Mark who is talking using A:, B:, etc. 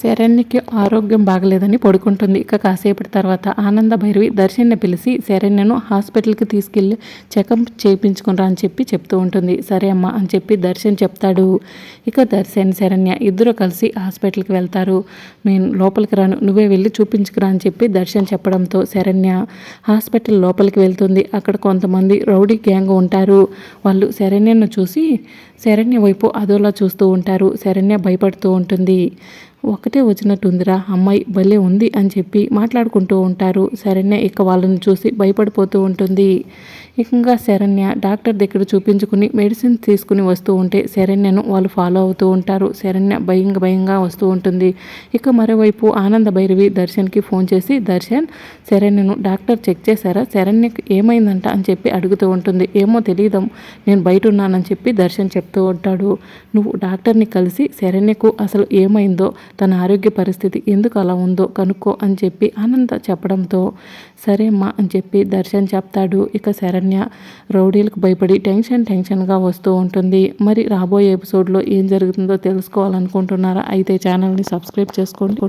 A: శరణ్యకి ఆరోగ్యం బాగలేదని పడుకుంటుంది. ఇక కాసేపటి తర్వాత ఆనంద భైరవి దర్శన్ని పిలిచి శరణ్యను హాస్పిటల్కి తీసుకెళ్ళి చెకప్ చేయించుకునరా అని చెప్పి చెప్తూ ఉంటుంది. సరే అమ్మా అని చెప్పి దర్శన్ చెప్తాడు. ఇక దర్శన్ శరణ్య ఇద్దరు కలిసి హాస్పిటల్కి వెళ్తారు. నేను లోపలికి రాను నువ్వే వెళ్ళి చూపించుకురా అని చెప్పి దర్శన్ చెప్పడంతో శరణ్య హాస్పిటల్ లోపలికి వెళ్తుంది. అక్కడ కొంతమంది రౌడీ గ్యాంగ్ ఉంటారు. వాళ్ళు శరణ్యను చూసి శరణ్య వైపు అదోలా చూస్తూ ఉంటారు. శరణ్య భయపడుతూ ఉంటుంది. ఒకటే వచ్చినట్టుందిరా అమ్మాయి భలే ఉంది అని చెప్పి మాట్లాడుకుంటూ ఉంటారు. శరణ్య ఇక వాళ్ళని చూసి భయపడిపోతూ ఉంటుంది. ఇంకా శరణ్య డాక్టర్ దగ్గర చూపించుకుని మెడిసిన్ తీసుకుని వస్తూ ఉంటే శరణ్యను వాళ్ళు ఫాలో అవుతూ ఉంటారు. శరణ్య భయంగా భయంగా వస్తూ ఉంటుంది. ఇక మరోవైపు ఆనంద భైరవి దర్శన్కి ఫోన్ చేసి దర్శన్ శరణ్యను డాక్టర్ చెక్ చేశారా? శరణ్యకు ఏమైందంట? అని చెప్పి అడుగుతూ ఉంటుంది. ఏమో తెలియదాం నేను బయట ఉన్నానని చెప్పి దర్శన్ చెప్తూ ఉంటాడు. నువ్వు డాక్టర్ని కలిసి శరణ్యకు అసలు ఏమైందో తన ఆరోగ్య పరిస్థితి ఎందుకు అలా ఉందో కనుక్కో అని చెప్పి ఆనంద చెప్పడంతో సరే అమ్మా అని చెప్పి దర్శన్ చెప్తాడు. ఇక శరణ్య రౌడీలకు భయపడి టెన్షన్ టెన్షన్గా వస్తూ ఉంటుంది. మరి రాబోయే ఎపిసోడ్లో ఏం జరుగుతుందో తెలుసుకోవాలనుకుంటున్నారా? అయితే ఛానల్ని సబ్స్క్రైబ్ చేసుకోండి.